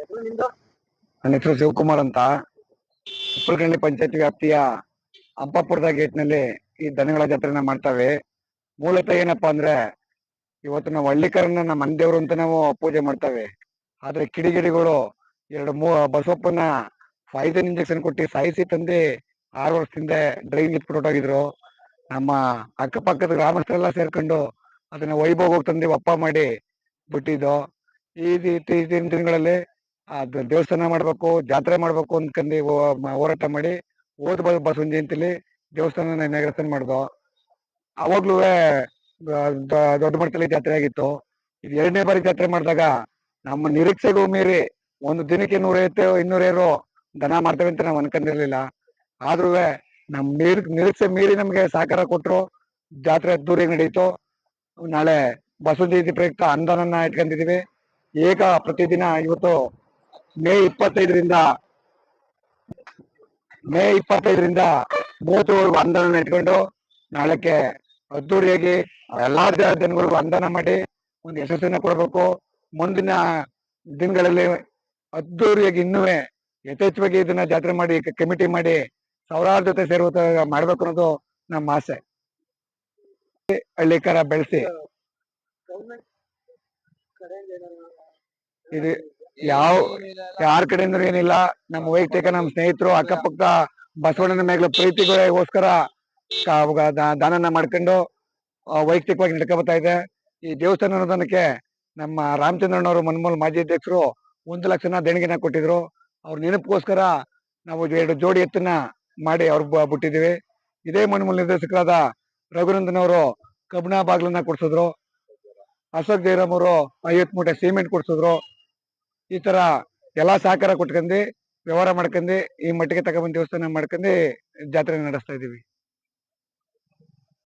ನನ್ನ ಹೆಸರು ಶಿವಕುಮಾರ್ ಅಂತ. ಉಪ್ಪಲ್ಕಂಡಿ ಪಂಚಾಯತ್ ವ್ಯಾಪ್ತಿಯ ಅಂಪಾಪುರದ ಗೇಟ್ನಲ್ಲಿ ಈ ದನಗಳ ಜಾತ್ರೆನ ಮಾಡ್ತಾವೆ. ಮೂಲತಃ ಏನಪ್ಪಾ ಅಂದ್ರೆ, ಇವತ್ತು ನಾವು ಹಳ್ಳಿಕರನ್ನ ನಮ್ಮ ಮನೆ ದೇವ್ರು ಅಂತ ನಾವು ಪೂಜೆ ಮಾಡ್ತಾವೆ. ಆದ್ರೆ ಕಿಡಿಗಿಡಿಗಳು ಎರಡು ಮೂ, ಬಸವಪ್ಪನ ಪಾಯ್ಸನ್ ಇಂಜೆಕ್ಷನ್ ಕೊಟ್ಟು ಸಾಯಿಸಿ ತಂದು ಆರು ವರ್ಷದಿಂದ ಡ್ರೈನ್ ಇಟ್ಬಿಟ್ಟು ಹೊರ್ಟೋಗಿದ್ರು. ನಮ್ಮ ಅಕ್ಕಪಕ್ಕದ ಗ್ರಾಮಸ್ಥರೆಲ್ಲ ಸೇರ್ಕೊಂಡು ಅದನ್ನ ವೈಭೋಗ ತಂದು ಒಪ್ಪ ಮಾಡಿ ಬಿಟ್ಟಿದ್ದು. ಈ ರೀತಿ ದಿನ ದಿನಗಳಲ್ಲಿ ದೇವಸ್ಥಾನ ಮಾಡ್ಬೇಕು, ಜಾತ್ರೆ ಮಾಡ್ಬೇಕು ಅಂದ್ಕಂಡು ಹೋರಾಟ ಮಾಡಿ ಬ- ಬಸವನ ಜಯಂತಿಲಿ ದೇವಸ್ಥಾನ ನೆಗರಸನ್ ಮಾಡ್ದು. ಅವಾಗ್ಲೂ ದೊಡ್ಡ ಮಟ್ಟದಲ್ಲಿ ಜಾತ್ರೆ ಆಗಿತ್ತು. ಇದು ಎರಡನೇ ಬಾರಿ ಜಾತ್ರೆ ಮಾಡಿದಾಗ ನಮ್ಮ ನಿರೀಕ್ಷೆಗೂ ಮೀರಿ ಒಂದು ದಿನಕ್ಕೆ ನೂರೈವತ್ತು ಇನ್ನೂರೈರು ದನ ಮಾಡ್ತೇವೆ ಅಂತ ನಾವು ಅನ್ಕೊಂಡಿರ್ಲಿಲ್ಲ. ಆದ್ರೂ ನಮ್ ನೀರ್, ನಿರೀಕ್ಷೆ ಮೀರಿ ನಮ್ಗೆ ಸಹಕಾರ ಕೊಟ್ರು. ಜಾತ್ರೆ ಅದ್ದೂರಿಯಾಗಿ ನಡೀತು. ನಾಳೆ ಬಸವ ಜಯಂತಿ ಪ್ರಯುಕ್ತ ಅನುದಾನನ ಇಟ್ಕೊಂಡಿದೀವಿ ಈಗ ಪ್ರತಿದಿನ ಇವತ್ತು ಮೇ ಇಪ್ಪತ್ತೈದರಿಂದ ಮೇ ಇಪ್ಪತ್ತೈದರಿಂದ ಮೂವತ್ತುವರೆಗೂ ಅಂದನ ಇಟ್ಕೊಂಡು ನಾಳೆಕ್ಕೆ ಅದ್ದೂರಿಯಾಗಿ ಎಲ್ಲಾ ಜನಗಳಿಗೂ ಅನುದಾನ ಮಾಡಿ ಒಂದು ಯಶಸ್ಸನ್ನ ಕೊಡಬೇಕು. ಮುಂದಿನ ದಿನಗಳಲ್ಲಿ ಅದ್ದೂರಿಯಾಗಿ ಇನ್ನೂ ಯಥೇಚ್ಛವಾಗಿ ಇದನ್ನ ಜಾತ್ರೆ ಮಾಡಿ ಕಮಿಟಿ ಮಾಡಿ ಸಾವಿರಾರು ಜೊತೆ ಸೇರುವ ಮಾಡ್ಬೇಕು ಅನ್ನೋದು ನಮ್ಮ ಆಸೆ. ಹಳ್ಳಿಕರ ಬೆಳೆಸಿ. ಇದು ಯಾವ ಯಾರ ಕಡೆಯಿಂದ ಏನಿಲ್ಲ. ನಮ್ಮ ವೈಯಕ್ತಿಕ ನಮ್ಮ ಸ್ನೇಹಿತರು ಅಕ್ಕಪಕ್ಕ ಬಸವಣ್ಣನ ಮೇಲೆ ಪ್ರೀತಿಗೋಸ್ಕರ ದಾನನ ಮಾಡ್ಕೊಂಡು ವೈಯಕ್ತಿಕವಾಗಿ ನಡ್ಕೊ ಬರ್ತಾ ಇದೆ. ಈ ದೇವಸ್ಥಾನ ಅನುದಾನಕ್ಕೆ ನಮ್ಮ ರಾಮಚಂದ್ರಣ್ಣವರು ಮನ್ಮೂಲ್ ಮಾಜಿ ಅಧ್ಯಕ್ಷರು ಒಂದು ಲಕ್ಷನ ದೇಣಿಗೆನ ಕೊಟ್ಟಿದ್ರು. ಅವ್ರ ನೆನಪಿಗೋಸ್ಕರ ನಾವು ಎರಡು ಜೋಡಿ ಎತ್ತನ್ನ ಮಾಡಿ ಅವ್ರ ಬಿಟ್ಟಿದ್ದೀವಿ. ಇದೇ ಮನ್ಮೂಲ್ ನಿರ್ದೇಶಕರಾದ ರಘುನಂದನ್ ಅವರು ಕಬ್ಬಿಣ ಬಾಗ್ಲನ್ನ ಕೊಡ್ಸಿದ್ರು. ಅಶೋಕ್ ಜೈರಾಮ್ ಅವರು ಐವತ್ ಮೂಟೆ ಸಿಮೆಂಟ್ ಕೊಡ್ಸಿದ್ರು. ಈ ತರ ಎಲ್ಲಾ ಸಹಕಾರ ಕೊಟ್ಕೊಂಡಿ, ವ್ಯವಹಾರ ಮಾಡ್ಕೊಂಡಿ, ಈ ಮಟ್ಟಿಗೆ ತಗೊಂಡ್ಬಂದ್ ದೇವಸ್ಥಾನ ಮಾಡ್ಕೊಂಡಿ ಜಾತ್ರೆ ನಡೆಸ್ತಾ ಇದೀವಿ.